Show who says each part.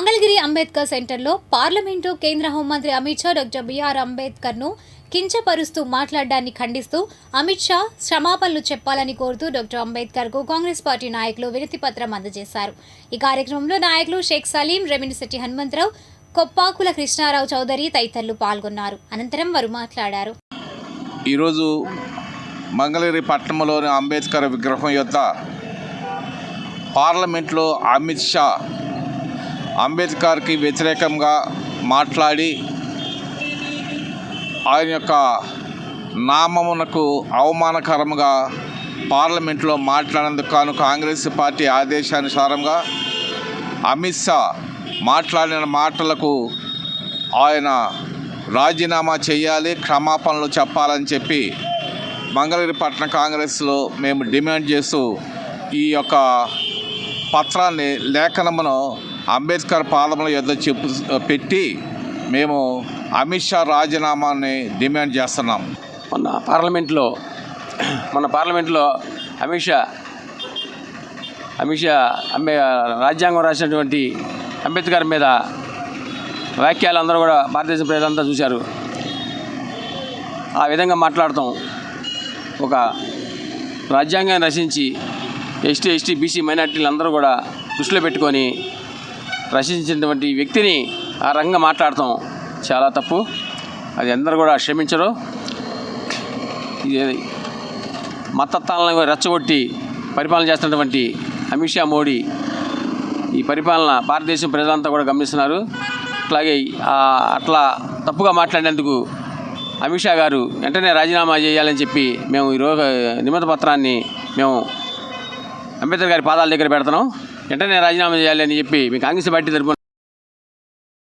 Speaker 1: మంగళగిరి అంబేద్కర్ సెంటర్లో పార్లమెంటు కేంద్ర హోంమంత్రి Amit Shah doctor B R అంబేద్కర్ను కించపరుస్తూ మాట్లాడడాన్ని ఖండిస్తూ అమిత్ షా క్షమాపణలు చెప్పాలని కోరుతూ డాక్టర్ అంబేద్కర్కు కాంగ్రెస్ పార్టీ నాయకులు వినతిపత్రం అందజేశారు. ఈ కార్యక్రమంలో నాయకులు షేక్ సలీం రెమినిశెట్టి హనుమంతరావు కొప్పాకుల కృష్ణారావు చౌదరి తదితరులు పాల్గొన్నారు. అనంతరం వారు మాట్లాడారు.
Speaker 2: ఈరోజు మంగళగిరి పట్టణంలోని అంబేద్కర్ విగ్రహం యొక్క పార్లమెంట్లో అమిత్ షా అంబేద్కర్కి వ్యతిరేకంగా మాట్లాడి ఆయన యొక్క నామమునకు అవమానకరంగా పార్లమెంట్లో మాట్లాడేందుకు గాను కాంగ్రెస్ పార్టీ ఆదేశానుసారంగా అమిత్ షా మాట్లాడిన మాటలకు ఆయన రాజీనామా చేయాలి క్షమాపణలు చెప్పాలని చెప్పి మంగళగిరి పట్టణ కాంగ్రెస్లో మేము డిమాండ్ చేస్తూ ఈ యొక్క పత్రాన్ని లేఖనమును అంబేద్కర్ పాదముల యొద్ద చెప్పు పెట్టి మేము అమిత్ షా రాజీనామాని డిమాండ్ చేస్తున్నాం.
Speaker 3: మొన్న పార్లమెంట్లో మన పార్లమెంట్లో అమిత్ షా అమిత్ షా అంబే రాజ్యాంగం రాసినటువంటి అంబేద్కర్ మీద వ్యాఖ్యలు అందరూ కూడా భారతదేశ ప్రజలంతా చూశారు. ఆ విధంగా మాట్లాడతాం. ఒక రాజ్యాంగాన్ని రచించి ఎస్టీ ఎస్టీ బీసీ మైనార్టీలు అందరూ కూడా దృష్టిలో పెట్టుకొని రచించినటువంటి వ్యక్తిని ఆ రకంగా మాట్లాడటం చాలా తప్పు. అది అందరూ కూడా క్షమించరు. ఇది మతత్వాలను రెచ్చగొట్టి పరిపాలన చేస్తున్నటువంటి అమిత్ షా మోడీ ఈ పరిపాలన భారతదేశం ప్రజలంతా కూడా గమనిస్తున్నారు. అట్లాగే అట్లా తప్పుగా మాట్లాడినందుకు అమిత్ షా గారు వెంటనే రాజీనామా చేయాలని చెప్పి మేము ఈరోజు నిమిత్త పత్రాన్ని మేము అంబేద్కర్ గారి పాదాల దగ్గర పెడుతున్నాం. వెంటనే రాజీనామా చేయాలని చెప్పి మీ కాంగ్రెస్ పార్టీ తరఫున